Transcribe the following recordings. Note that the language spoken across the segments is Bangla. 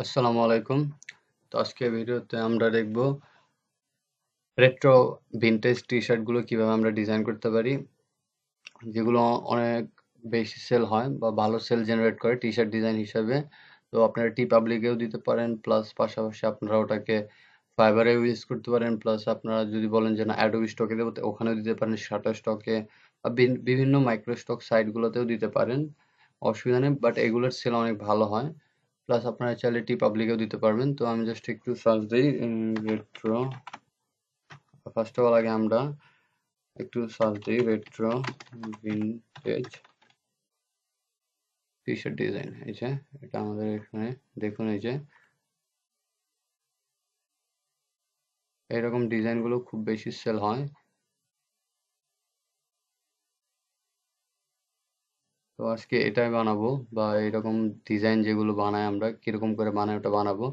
আসসালামু আলাইকুম। তো আজকের ভিডিওতে আমরা দেখব রেট্রো ভিনটেজ টি-শার্টগুলো কীভাবে আমরা ডিজাইন করতে পারি। যেগুলো অনেক বেশি সেল হয় বা ভালো সেল জেনারেট করে টি-শার্ট ডিজাইন হিসাবে। তো আপনারা টি পাবলিকেও দিতে পারেন প্লাস পাশাপাশি আপনারা ওটাকে ফাইবারেও ইউজ করতে পারেন। প্লাস আপনারা যদি বলেন যে না অ্যাডোবি স্টকে দেব ওখানেও দিতে পারেন, শাটারস্টকে বা বিন বিভিন্ন মাইক্রো স্টক সাইট গুলোতেও দিতে পারেন। অসুবিধা নেই বাট এগুলোর সেল অনেক ভালো হয়। প্লাস আপনারা চাইলে টি পাবলিকেও দিতে পারবেন। তো আমি জাস্ট একটু সার্চ দিই রেট্রো ফার্স্ট অফ অল আগে আমরা একটু সার্চ দিই রেট্রো ভিনটেজ টি-শার্ট ডিজাইন এই যে, এটা আমাদের এখানে, দেখুন এই যে। এরকম ডিজাইনগুলো খুব বেশি সেল হয়। আজকে এটাই বানাবো বা এরকম ডিজাইন যেগুলো বানাই আমরা, কীরকম করে বানাই ওটা বানাবো।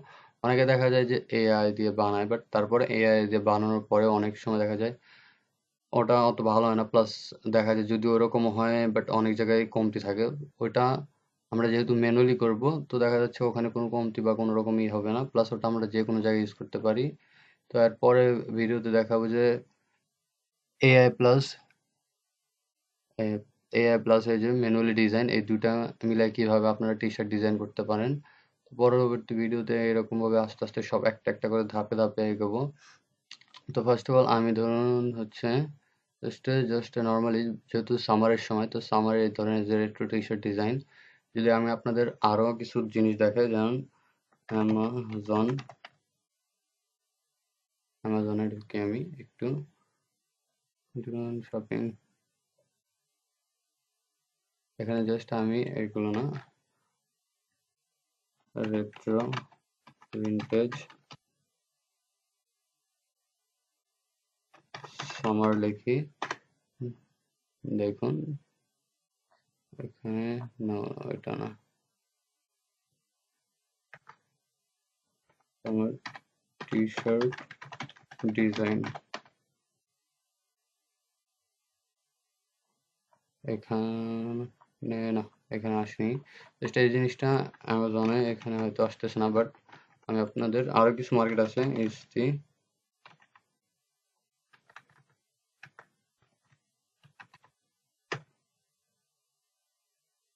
অনেকে দেখা যায় যে এআই দিয়ে বানায় বাট তারপরে এআই দিয়ে বানানোর পরে অনেক সময় দেখা যায় ওটা অত ভালো হয় না। প্লাস দেখা যায় যদি ওরকম হয় বাট অনেক জায়গায় কমতি থাকে। ওইটা আমরা যেহেতু ম্যানুয়ালি করব, তো দেখা যাচ্ছে ওখানে কোনো কমতি বা কোনো রকমই হবে না। প্লাস ওটা আমরা যে কোনো জায়গায় ইউজ করতে পারি। তো এরপরে ভিডিওতে দেখাবো যে এআই প্লাস এআই প্লাস এই যে ম্যানুয়ালি ডিজাইন এই দুটা মিলাই কীভাবে আপনারা টি শার্ট ডিজাইন করতে পারেন? পরবর্তী ভিডিওতে এরকমভাবে আস্তে আস্তে সব একটা একটা করে ধাপে ধাপে এগোবো। তো ফার্স্ট অফ অল আমি ধরুন হচ্ছে জাস্ট জাস্ট নর্মালি যেহেতু সামারের সময়, তো সামারে এই ধরনের যে রেট্রো টি শার্ট ডিজাইন যদি আমি আপনাদের আরও কিছু জিনিস দেখাই, যেমন অ্যামাজন অ্যামাজনে ঢুকি আমি একটু। শপিং এখানে জাস্ট আমি এগুলো না রেট্রো ভিনটেজ সামার লিখি। দেখুন, এখানে না, এটা না। আমার টি শার্ট ডিজাইন এখানে না এখানে আসেনি। এই জিনিসটা অ্যামাজনে এখানে হয়তো আসতেছে না বাট আমি আপনাদের আরও কিছু মার্কেট আছে এইচটি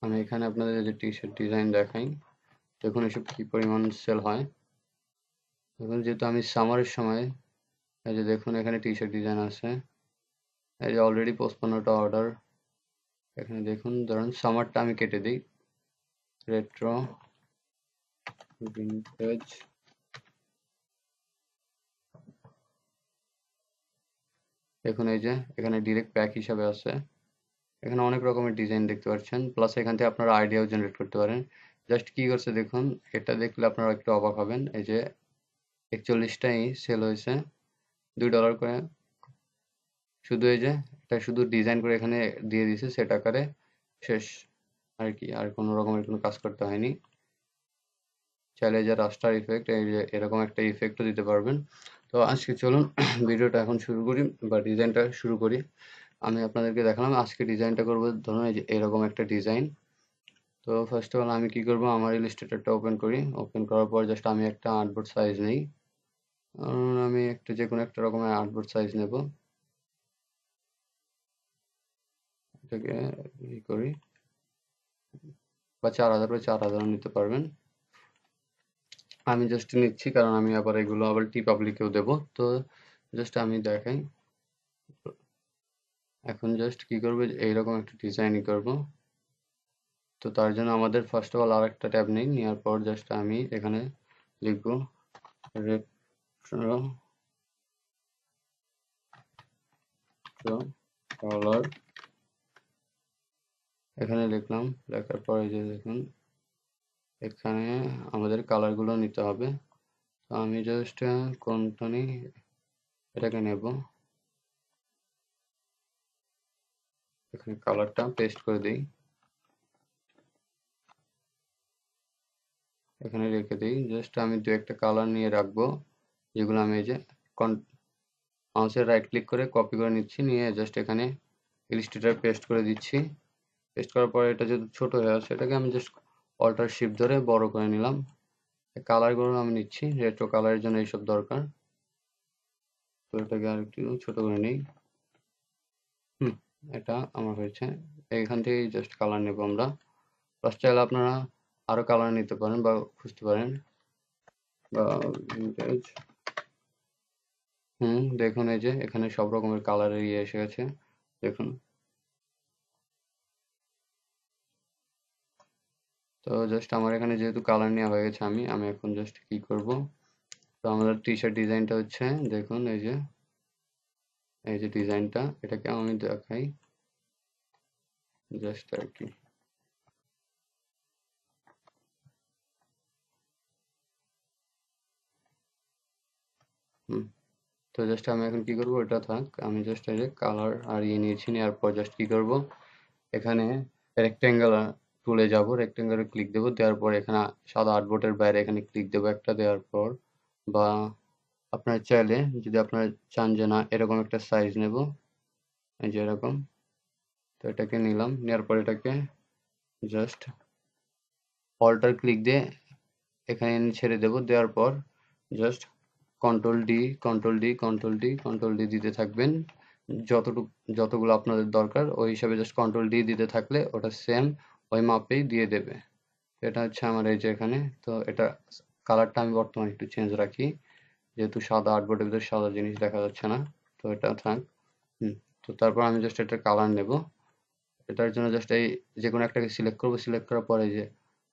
আমি এখানে আপনাদের যে টি শার্ট ডিজাইন দেখাই। দেখুন এসব কি পরিমাণ সেল হয়। দেখুন, যেহেতু আমি সামারের সময়, এই যে দেখুন এখানে টি শার্ট ডিজাইন আছে। এই যে অলরেডি পোস্টপনেরটা অর্ডার এখানে দেখুন, ধরুন সামারটা আমি কেটে দিই। রেট্রো ভিনটেজ দেখুন এই যে, এখানে ডিরেক্ট প্যাক হিসাবে আছে। এখানে অনেক রকমের ডিজাইন দেখতে পাচ্ছেন। প্লাস এখান থেকে আপনারা আইডিয়াও জেনারেট করতে পারেন। জাস্ট কি করছে দেখুন, এটা দেখলে আপনারা একটু অবাক হবেন। এই যে, একচল্লিশটাই সেল হয়েছে। দুই ডলার করে। শুধু এই যে, এটা শুধু ডিজাইন করে এখানে দিয়ে দিছে সেট আকারে শেষ। আর কি, আর কোনো রকমের কোনো কাজ করতে হয়নি। চাইলে যে রাস্টার ইফেক্ট এই যে এরকম একটা ইফেক্টও দিতে পারবেন। তো আজকে চলুন, ভিডিওটা এখন শুরু করি, বা ডিজাইনটা শুরু করি। আমি আপনাদেরকে দেখালাম, আজকে ডিজাইনটা করব, ধরুন এই যে এরকম একটা ডিজাইন তো ফার্স্ট অফ অল আমি কি করব, আমার ইলিস্ট্রেটরটা ওপেন করি। ওপেন করার পর জাস্ট আমি একটা আর্টবোর্ড সাইজ নেই। আমি একটা যে কোনো একটা রকমের আর্টবোর্ড সাইজ নেব। এটাকে ই করি। বা চার হাজার বা চার হাজারও নিতে পারবেন। আমি জাস্ট নিচ্ছি কারণ আমি আবার এগুলো আবার টি পাবলিকেও দেবো। তো জাস্ট আমি দেখাই। এখন জাস্ট কি করব? এইরকম একটা ডিজাইনই করব। তো তার জন্য আমাদের ফার্স্ট অফ অল আর একটা ট্যাব নেই। নেওয়ার পর জাস্ট আমি এখানে লিখব রেট্রো কালার এখানে লিখলাম, লেখার পরে যে দেখুন, এখানে আমাদের কালারগুলো নিতে হবে। তো আমি জাস্ট কোনটা নিই, এটাকে নেব। এখানে কালারটা পেস্ট করে দিই। এখানে রেখে দিই জাস্ট আমি দু একটা কালার নিয়ে রাখব, যেগুলো আমি এই যে মাউসের রাইট ক্লিক করে কপি করে নিচ্ছি, নিয়ে জাস্ট এখানে ইলিস্ট্রেটার পেস্ট করে দিচ্ছি। পেস্ট করার পরে এটা যদি ছোট হয়ে আসে এটাকে আমি জাস্ট অল্টার শিফট ধরে বড় করে নিলাম। কালারগুলো আমি নিচ্ছি রেট্রো কালারের জন্য এইসব দরকার। তো এটাকে আর একটু ছোট করে নিই। হুম, এটা আমার হয়েছে। এখান থেকে জাস্ট কালার নেব আমরা। প্লাস চাইলে আপনারা আরও কালার নিতে পারেন বা খুঁজতে পারেন। বা হুম, দেখুন এই যে, এখানে সব রকমের কালারের ইয়ে এসে গেছে। দেখুন। তো জাস্ট আমার এখানে যেহেতু কালার নেওয়া হয়ে গেছে আমি আমি এখন জাস্ট কি করব? তো আমাদের টি শার্ট ডিজাইনটা হচ্ছে, দেখুন এই যে এই যে ডিজাইনটা এটাকে আমি দেখাই। জাস্ট আর কি। তো জাস্ট আমি এখন কি করব, এটা থাক, আমি জাস্ট এই যে কালার আর ইয়ে নিয়েছি নেওয়ার পর জাস্ট কি করব? এখানে রেক্টেঙ্গেল টুলে যাব রেক্টেঙ্গেলে ক্লিক দেবো, দেওয়ার পর এখানে সাদা আর্টবোর্ডের বাইরে এখানে ক্লিক দেবো একটা, দেওয়ার পর বা আপনার চাইলে যদি আপনার চান যে না, এরকম একটা সাইজ নেব, এই যে এরকম, তো এটাকে নিলাম, নেওয়ার পর এটাকে জাস্ট অল্টার ক্লিক দিয়ে এখানে ছেড়ে দেব, দেওয়ার পর just control D control D control D control D দিতে থাকবেন, যতটুকু, যতগুলো আপনাদের দরকার, ওই হিসাবে জাস্ট কন্ট্রোল ডি দিতে থাকলে ওটা সেম ওই মাপেই দিয়ে দেবে। এটা হচ্ছে আমার এই যে এখানে, তো এটা কালারটা আমি বর্তমানে একটু চেঞ্জ রাখি। যেহেতু সাদা আর্টবোর্ডের ভিতরে সাদা জিনিস দেখা যাচ্ছে না, তো এটা থাক। হুম, তো তারপর আমি জাস্ট এটার কালার নেব। এটার জন্য জাস্ট এই যে কোনো একটাকে সিলেক্ট করব। সিলেক্ট করার পরে যে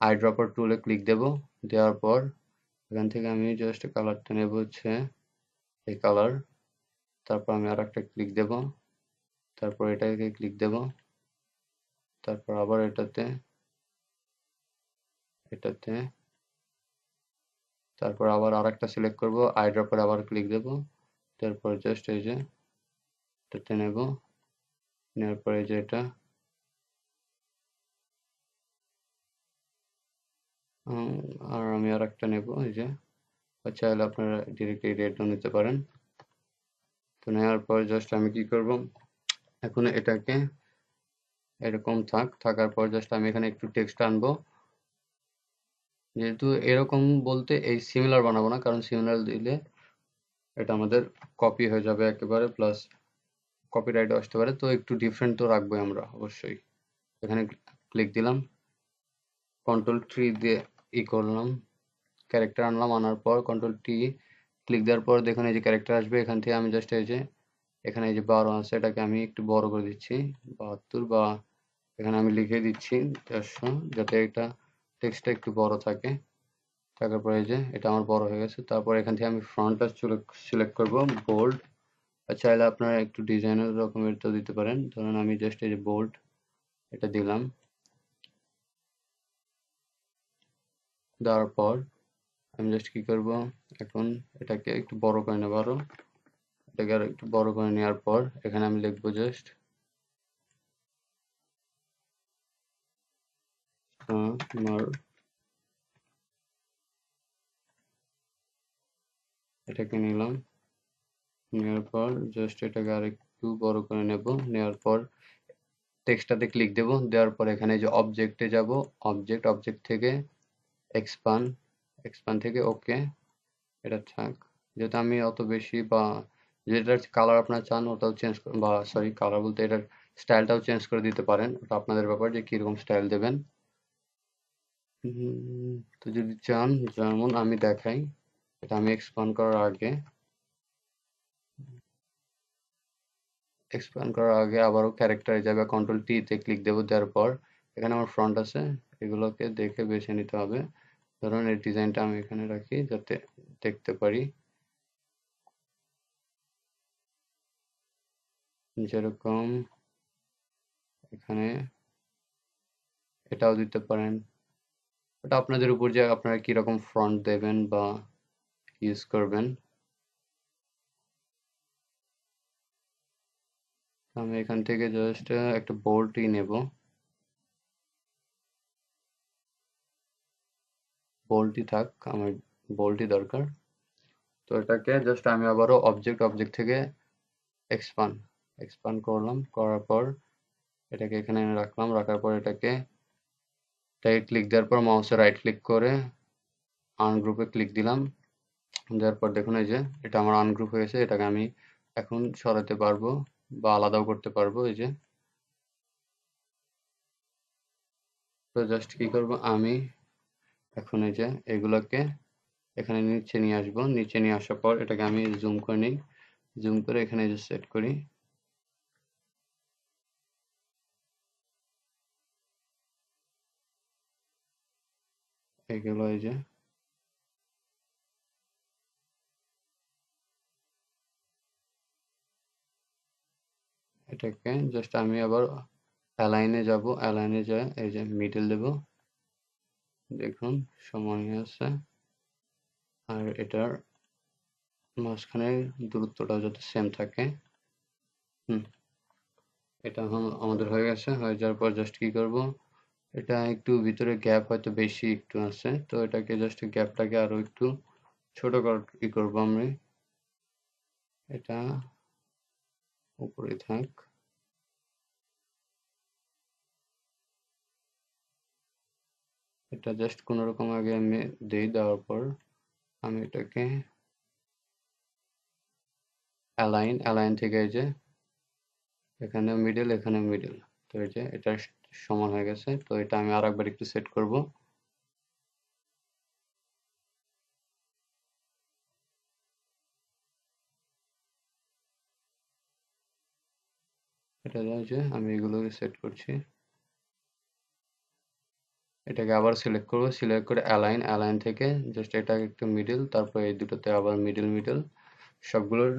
আই ড্রপার টুলে ক্লিক দেব। দেওয়ার পর এখান থেকে আমি জাস্ট কালারটা নেব হচ্ছে এই কালার তারপর আমি আর একটা ক্লিক দেব। তারপর এটাকে ক্লিক দেব। তারপর আবার এটাতে এটাতে, তারপর আবার আর একটা সিলেক্ট করব আই ড্রপার আবার ক্লিক দেব, তারপর জাস্ট এই যে এটাতে নেব, নেওয়ার পরে যে এটা আর আমি আর একটা নেব, এই যে চাইলে আপনারা ডিরেক্ট এই রেডও নিতে পারেন। তো নেওয়ার পর জাস্ট আমি কি করব, এখন এটাকে এরকম থাক, থাকার পর জাস্ট আমি এখানে একটু টেক্সট আনব। যেহেতু এরকম বলতে এই সিমিলার বানাবো না, কারণ সিমিলার দিলে এটা আমাদের কপি হয়ে যাবে একেবারে প্লাস কপিরাইট আসতে পারে। তো একটু ডিফারেন্ট তো রাখবোই আমরা অবশ্যই। এখানে ক্লিক দিলাম। কন্ট্রোল থ্রি দিয়ে ই করলাম। ক্যারেক্টার আনলাম, আনার পর কন্ট্রোল টি ক্লিক দেওয়ার পর দেখুন এই যে ক্যারেক্টার আসবে, এখান থেকে আমি জাস্ট এই যে, এখানে এই যে বারো আছে, এটাকে আমি একটু বড় করে দিচ্ছি। বাহাত্তর বা এখানে আমি লিখে দিচ্ছি চারশো যাতে এটা টেক্সটটা একটু বড় থাকে। থাকার পরে যে, এটা আমার বড় হয়ে গেছে। তারপর এখান থেকে আমি ফ্রন্টটা সিলেক্ট করব বোল্ড আর চাইলে আপনারা একটু ডিজাইনের রকমের তো দিতে পারেন। ধরুন আমি জাস্ট এই যে বোল্ড এটা দিলাম। দেওয়ার পর আমি জাস্ট কি করব, এখন এটাকে একটু বড় করে নেব আরও। এটাকে আর একটু বড় করে নেওয়ার পর এখানে আমি লিখব জাস্ট আমার এটাকে নিলাম। নেওয়ার পর জাস্ট এটাকে আর একটু বড় করে নেব। নেওয়ার পর টেক্সটটাতে ক্লিক দেব। দেওয়ার পর এখানে যে অবজেক্টে যাব অবজেক্ট অবজেক্ট থেকে এক্সপান এক্সপান থেকে ওকে এটা থাক। যেটা আমি অত বেশি বা যেটার কালার আপনার চান ওটাও চেঞ্জ বা সরি কালার বলতে এটার স্টাইলটাও চেঞ্জ করে দিতে পারেন। ওটা আপনাদের ব্যাপার যে কীরকম স্টাইল দেবেন। তো যদি চান, যেমন আমি দেখাই, এটা আমি এক্সপান্ড করার আগে। এক্সপ্যান্ড করার আগে আবারও ক্যারেক্টারে যাবে কন্ট্রোল টি তে ক্লিক দেবো, দেওয়ার পর এখানে আমার ফ্রন্ট আছে, এগুলোকে দেখে বেছে নিতে হবে। ধরুন, এই ডিজাইনটা আমি এখানে রাখি, যাতে দেখতে পারি। যেরকম এখানে এটাও দিতে পারেন। ওটা আপনাদের উপর যে আপনারা কীরকম ফ্রন্ট দেবেন বা ইউজ করবেন। আমি এখান থেকে জাস্ট একটা বোল্টই নেব। বোল্টই থাক, আমার বোল্টই দরকার। তো এটাকে জাস্ট আমি আবারও অবজেক্ট অবজেক্ট থেকে এক্সপান্ড এক্সপান্ড করলাম, করার পর এটাকে এখানে রাখলাম, রাখার পর এটাকে এটাকে ক্লিক দেওয়ার পর মাউসে রাইট ক্লিক করে আনগ্রুপে ক্লিক দিলাম। দেওয়ার পর দেখুন এই যে, এটা আমার আনগ্রুপ হয়েছে এটাকে আমি এখন সরাতে পারব বা আলাদাও করতে পারব এই যে। তো জাস্ট কি করব? আমি এখন এই যে এগুলোকে এখানে নিচে নিয়ে আসব। নিচে নিয়ে আসার পর এটাকে আমি জুম করে নিই। জুম করে এখানে যে সেট করি। এগুলো এই যে? এটাকে জাস্ট আমি আবার অ্যালাইনে যাব অ্যালাইনে যায় এই যে মিডল দেব। দেখুন, সময় আছে। আর এটার মাঝখানের দূরত্বটা যাতে সেম থাকে। হুম, এটা আমাদের হয়ে গেছে। হয়ে যাওয়ার পর জাস্ট কি করব? এটা একটু ভিতরে গ্যাপ হয়তো বেশি একটু আছে, তো এটাকে জাস্ট গ্যাপটাকে আরও একটু ছোট কি করব আমি। এটা উপরে থাক। এটা জাস্ট কোনো রকম আগে আমি দিয়ে দেওয়ার পর আমি এটাকে অ্যালাইন অ্যালাইন থেকে এই যে এখানে মিডল এখানে মিডল তো এই যে এটা সমান হয়ে গেছে, তো এটা আমি আর একবার একটু সেট করব। এটা যে আমি এগুলোকে সেট করছি। এটাকে আবার সিলেক্ট করব সিলেক্ট করে অ্যালাইন অ্যালাইন থেকে জাস্ট এটা একটু মিডল তারপর এই দুটোতে আবার মিডল মিডল সবগুলোর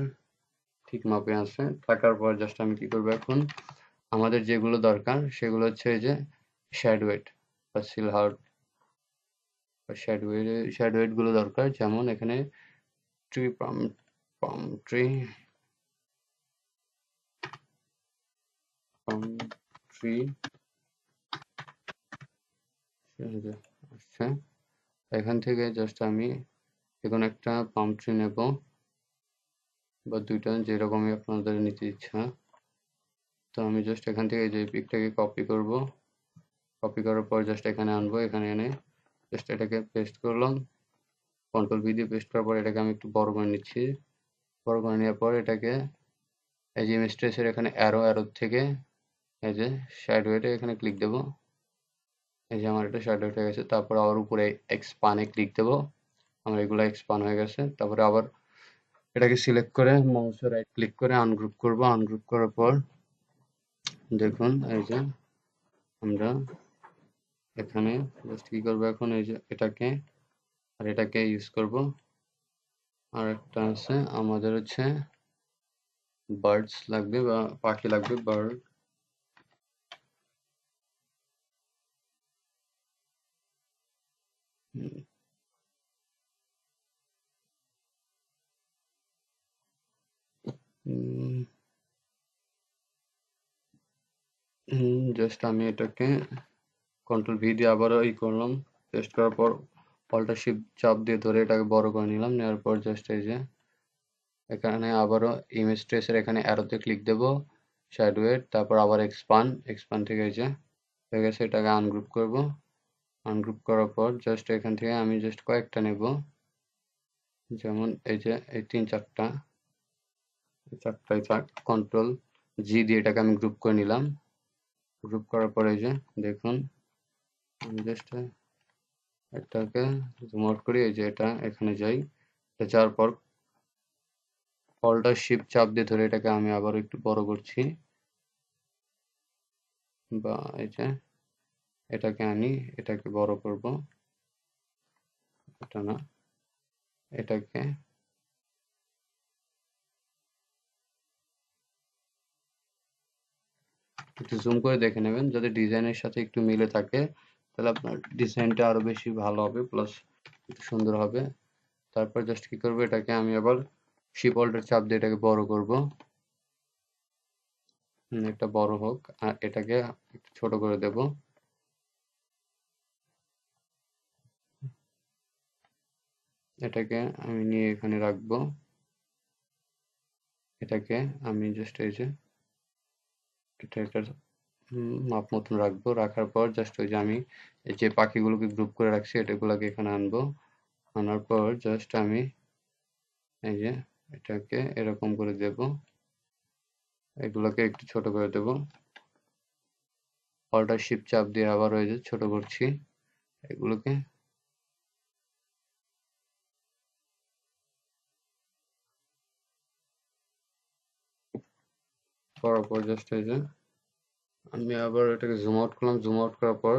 ঠিক মাপে আছে। থাকার পর জাস্ট আমি কি করব এখন আমাদের যেগুলো দরকার সেগুলো হচ্ছে যে শ্যাডওয়েট বা সিলহার্ট বা শ্যাডওয়েট শ্যাডওয়েটগুলো দরকার। যেমন এখানে tree palm palm tree palm tree আচ্ছা এখান থেকে জাস্ট আমি এখন একটা পাম ট্রি নেব বা দুইটা যেরকমই আপনাদের নিতে ইচ্ছা। তো আমি জাস্ট এখান থেকে যে পিকটাকে কপি করব কপি করার পর জাস্ট এখানে আনব, এখানে এনে জাস্ট এটাকে পেস্ট করলাম। কন্ট্রোল ভি দিয়ে পেস্ট করার পর এটাকে আমি একটু বড় করে নিচ্ছি। বড় করে নেওয়ার পর এটাকে এই যে স্ট্রেসের এখানে অ্যারো অ্যারো থেকে এই যে সাইড ওয়েটে এখানে ক্লিক দেবো। এই যে আমার এটা শ্যাডোয়েট হয়ে গেছে, তারপর আবার উপরে এক্সপানে ক্লিক দেবো। আমার এগুলো এক্সপান হয়ে গেছে, তারপরে আবার এটাকে সিলেক্ট করে মাউসে রাইট ক্লিক করে আনগ্রুপ করব। আনগ্রুপ করার পর দেখুন, এই যে আমরা এখানে জাস্ট কি করব এখন? এই যে এটাকে, আর এটাকে ইউজ করব। আর একটা আছে, আমাদের হচ্ছে বার্ডস লাগবে বা পাখি লাগবে বার্ড জাস্ট আমি এটাকে কন্ট্রোল ভি দিয়ে আবারও ই করলাম। পেস্ট করার পর অল্টার শিপ চাপ দিয়ে ধরে এটাকে বড় করে নিলাম। নেওয়ার পর জাস্ট এই যে এখানে আবারও ইমেজ ট্রেসের এখানে অ্যারোতে ক্লিক দেব শ্যাডোয়েট তারপর আবার এক্সপান এক্সপান থেকে এই যে হয়ে গেছে, এটাকে আনগ্রুপ করব। আনগ্রুপ করার পর জাস্ট এখান থেকে আমি জাস্ট কয়েকটা নেব। যেমন এই যে এই তিন চারটা চারটাই থাক কন্ট্রোল জি দিয়ে এটাকে আমি গ্রুপ করে নিলাম। গ্রুপ করার পরে যে, দেখুন, আমি জাস্ট এটাকে আউট করি, এই যে এটা এখানে যাই, এটা যাওয়ার পর অল্টার শিপ চাপ দিয়ে ধরে এটাকে আমি আবার একটু বড় করছি। বা এই যে, এটাকে আনি এটাকে বড় করব। এটা না, এটাকে একটু জুম করে দেখে নেবেন। যদি ডিজাইনের সাথে একটু মিলে থাকে, তাহলে আপনার ডিজাইনটা আরও বেশি ভালো হবে প্লাস সুন্দর হবে। তারপর জাস্ট কি করব, এটাকে আমি আবার শিপ অল্টার চাপ দিয়ে এটাকে বড় করব। একটা বড় হোক, আর এটাকে একটু ছোট করে দেব। এটাকে আমি নিয়ে এখানে রাখব। এটাকে আমি জাস্ট এই যে এটা এটার মাপ মতন রাখব। রাখার পর জাস্ট ওই যে আমি যে পাখিগুলোকে গ্রুপ করে রাখছি, এটাগুলোকে এখানে আনব। আনার পর জাস্ট আমি এই যে এটাকে এরকম করে দেব। এগুলোকে একটু ছোট করে দেব। অল্টার শিফট চাপ দিয়ে আবার ওই যে ছোট করছি। এগুলোকে করার পর জাস্ট এই যে আমি আবার এটাকে জুম আউট করলাম জুম আউট করার পর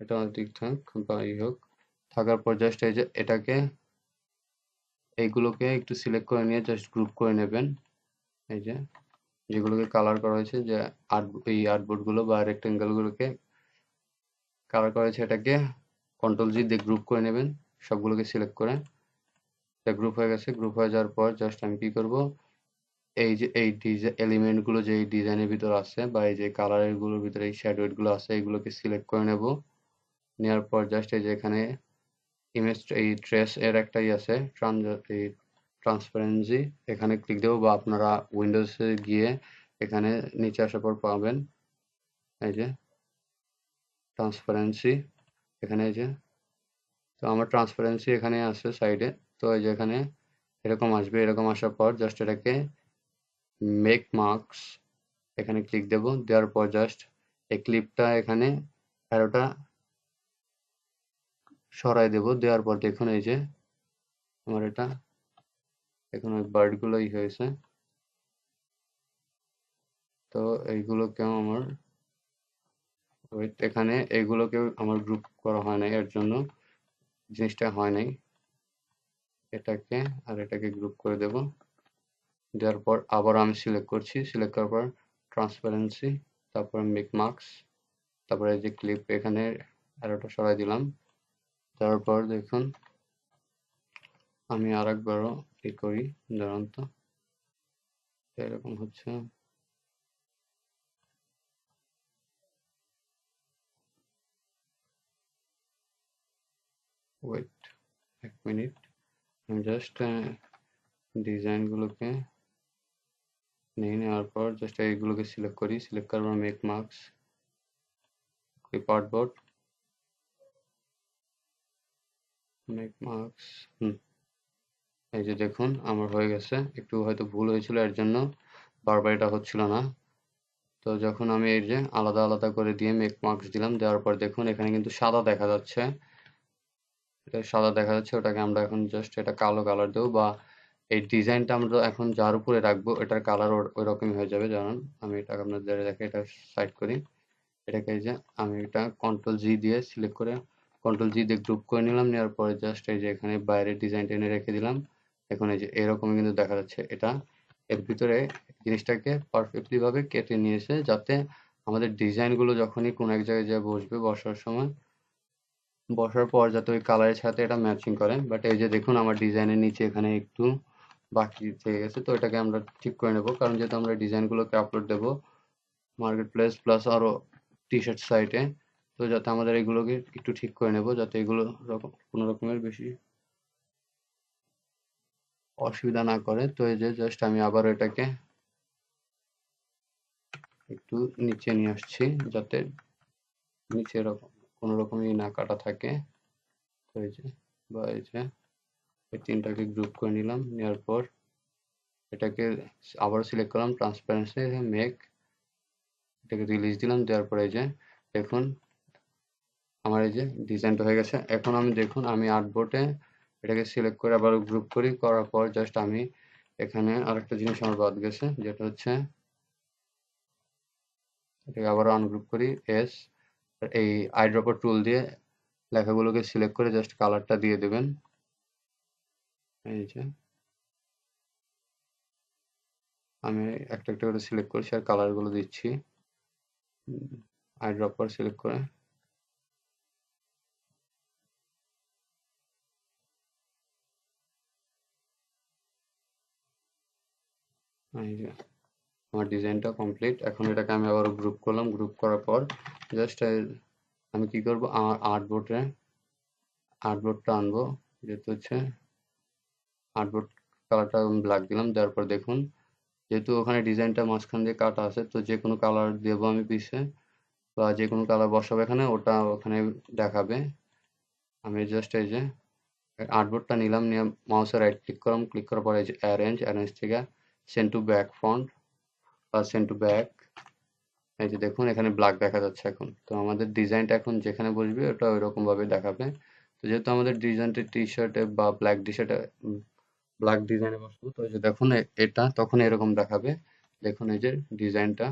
এটা আমার ঠিক থাক বা ই হোক থাকার পর জাস্ট এই যে এটাকে এইগুলোকে একটু সিলেক্ট করে নিয়ে জাস্ট গ্রুপ করে নেবেন এই যে যেগুলোকে কালার করা হয়েছে যে আর্ট এই আর্টবোর্ডগুলো বা রেক্টেঙ্গেল গুলোকে কালার করা হয়েছে এটাকে কন্ট্রোল জি দিয়ে গ্রুপ করে নেবেন সবগুলোকে সিলেক্ট করে গ্রুপ হয়ে গেছে গ্রুপ হয়ে যাওয়ার পর জাস্ট আমি কি করব এই যে, এই ডিজাইন এলিমেন্টগুলো যে ডিজাইনের ভিতর আছে বা এই যে কালারেরগুলোর ভিতরে এই শ্যাডো গুলো আছে, এগুলোকে সিলেক্ট করে নেব। নেওয়ার পর জাস্ট এই যে এখানে ইমেজ এই ট্রেস এর একটাই আছে ট্রান্সপারেন্সি এখানে ক্লিক দেবো বা আপনারা উইন্ডোজে গিয়ে এখানে নিচে আসার পর পাবেন। এই যে ট্রান্সপারেন্সি এখানে এই যে, তো আমার ট্রান্সপারেন্সি এখানে আছে সাইডে তো এই যে এখানে এরকম আসবে, এরকম আসার পর জাস্ট এটাকে মেক মার্কস এখানে ক্লিক দেব, দেওয়ার পর জাস্ট এই ক্লিপটা এখানে অ্যারোটা সরাই দেব, দেওয়ার পর দেখুন এই যে আমার এটা এখন ওই বার্ডগুলোই হয়েছে। তো এইগুলোকেও আমার এখানে এইগুলোকেও আমার গ্রুপ করা হয় নাই, এর জন্য জিনিসটা হয় নাই। এটাকে আর এটাকে গ্রুপ করে দেব। দেওয়ার পর আবার আমি সিলেক্ট করছি। সিলেক্ট করার পর ট্রান্সপারেন্সি তারপর মেক মার্কস তারপরে যে ক্লিপ এখানে অ্যারোটা সরাই দিলাম। তারপর দেখুন, আমি আর একবারও ই করি, দাঁড়ান তো। এরকম হচ্ছে। ওয়েট এক মিনিট আমি জাস্ট ডিজাইনগুলোকে নিয়ে নেওয়ার পর জাস্ট এইগুলোকে সিলেক্ট করি। সিলেক্ট করার পর make marks clip artboard make marks হুম। এই যে দেখুন, আমার হয়ে গেছে। একটু হয়তো ভুল হয়েছিল এর জন্য, বারবার এটা হচ্ছিল না। তো যখন আমি এই যে আলাদা আলাদা করে দিয়ে মেক মার্কস দিলাম, দেওয়ার পর দেখুন, এখানে কিন্তু সাদা দেখা যাচ্ছে। সাদা দেখা যাচ্ছে, ওটাকে আমরা এখন জাস্ট এটা কালো কালার দেবো বা এই ডিজাইনটা আমরা এখন যার উপরে রাখব, এটার কালার ওই রকমই হয়ে যাবে, জানান। আমি এটা আপনাদের দেখে এটা সাইড করি। এটাকে এই যে আমি এটা কন্ট্রোল জি দিয়ে সিলেক্ট করে কন্ট্রোল জি দিয়ে গ্রুপ করে নিলাম, নেওয়ার পরে জাস্ট এই যে এখানে বাইরের ডিজাইনটা এনে রেখে দিলাম। এখন এই যে এরকমই কিন্তু দেখা যাচ্ছে এটা। এর ভিতরে জিনিসটাকে পারফেক্টলি ভাবে কেটে নিয়েছে যাতে আমাদের ডিজাইনগুলো যখনই কোনো এক জায়গায় যা বসবে বসার সময়, বসার পর যাতে ওই কালারের সাথে এটা ম্যাচিং করে। বাট এই যে দেখুন, আমার ডিজাইনের নিচে এখানে একটু বাকি থেকে গেছে, তো এটাকে আমরা ঠিক করে নেব। কারণ যেহেতু আমরা ডিজাইনগুলোকে আপলোড দেবো মার্কেট প্লেস প্লাস আরও টি শার্ট সাইটে তো যাতে আমাদের এগুলোকে একটু ঠিক করে নেব, যাতে এগুলো রকম, কোনো রকমের বেশি অসুবিধা না করে। তো এই যে জাস্ট আমি আবার এটাকে একটু নিচে নিয়ে আসছি, যাতে নিচে এরকম কোনো রকমই না কাটা থাকে। তো এই যে, বা এই যে এই তিনটাকে গ্রুপ করে নিলাম, নেওয়ার পর এটাকে আবার সিলেক্ট করলাম ট্রান্সপারেন্সি মেক এটাকে রিলিজ দিলাম, দেওয়ার পরে যে দেখুন আমার এই যে ডিজাইনটা হয়ে গেছে। এখন আমি দেখুন, আমি আর্টবোর্ডে এটাকে সিলেক্ট করে আবার গ্রুপ করি, করার পর জাস্ট আমি এখানে আরেকটা জিনিস আমার বাদ গেছে, যেটা হচ্ছে এটাকে আবার আনগ্রুপ করি এস এই আইড্রপার টুল দিয়ে লেখাগুলোকে সিলেক্ট করে জাস্ট কালারটা দিয়ে দেবেন। এই যে, আমি একটা একটা করে সিলেক্ট করছি আর কালারগুলো দিচ্ছি। আইড্রপার সিলেক্ট করে। আমার ডিজাইনটা কমপ্লিট এখন এটাকে আমি আবার গ্রুপ করলাম। গ্রুপ করার পর জাস্ট আমি কি করব? আমার আর্টবোর্ডে আর্টবোর্ডটা আনব। যেহেতু হচ্ছে আর্টবোর্ড কালারটা ব্ল্যাক দিলাম, দেওয়ার পর দেখুন, যেহেতু ওখানে ডিজাইনটা মাঝখান দিয়ে কাটা আছে, তো যে কোনো কালার দেবো আমি পিছে বা যে কোনো কালার বসাবো এখানে, ওটা ওখানে দেখাবে। আমি জাস্ট এই যে আর্টবোর্ডটা নিলাম, নিয়ে মাউসে রাইট ক্লিক করলাম ক্লিক করার পরে অ্যারেঞ্জ অ্যারেঞ্জ থেকে সেন্ড টু ব্যাক ফন্ট বা সেন্ড টু ব্যাক এই যে দেখুন, এখানে ব্ল্যাক দেখা যাচ্ছে এখন। তো আমাদের ডিজাইনটা এখন যেখানে বসবে, ওটা ওই রকম দেখাবে। তো যেহেতু আমাদের ডিজাইনটা টি শার্টে বা ব্ল্যাক টি শার্টে ব্ল্যাক ডিজাইনে বসবো। তো যে দেখুন এটা তখন এরকম দেখাবে। দেখুন, এই যে ডিজাইনটা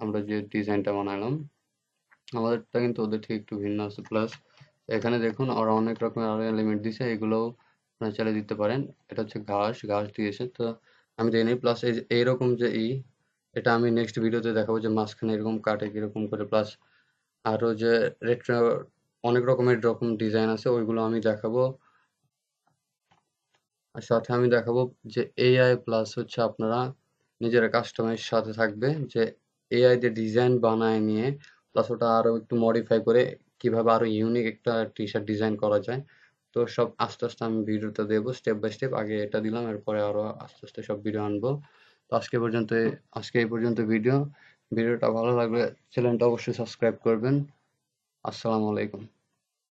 আমরা যে ডিজাইনটা বানালাম, আমাদেরটা কিন্তু ওদের থেকে একটু ভিন্ন আছে। প্লাস এখানে দেখুন, ওরা অনেক রকমের আরও এলিমেন্ট দিছে, এগুলোও আপনারা চালিয়ে দিতে পারেন। এটা হচ্ছে ঘাস ঘাস দিয়েছে তো আমি দিইনি প্লাস এই এইরকম যে ই, এটা আমি নেক্সট ভিডিওতে দেখাবো যে মাঝখানে এরকম কাটে কীরকম করে। প্লাস আরও যে রেট্রো অনেক রকমের রকম ডিজাইন আছে, ওইগুলো আমি দেখাবো। আর সাথে আমি দেখাবো যে এআই প্লাস হচ্ছে আপনারা নিজেরা কাস্টমাইজ সাথে থাকবে, যে এআই দিয়ে ডিজাইন বানায় নিয়ে প্লাস ওটা আরও একটু মডিফাই করে কীভাবে আরও ইউনিক একটা টি শার্ট ডিজাইন করা যায়। তো সব আস্তে আস্তে আমি ভিডিওটা দেবো স্টেপ বাই স্টেপ আগে এটা দিলাম, এরপরে আরও আস্তে আস্তে সব ভিডিও আনব। তো আজকে পর্যন্ত, আজকে এই পর্যন্ত ভিডিও ভিডিওটা ভালো লাগলে চ্যানেলটা অবশ্যই সাবস্ক্রাইব করবেন। আসসালামু আলাইকুম।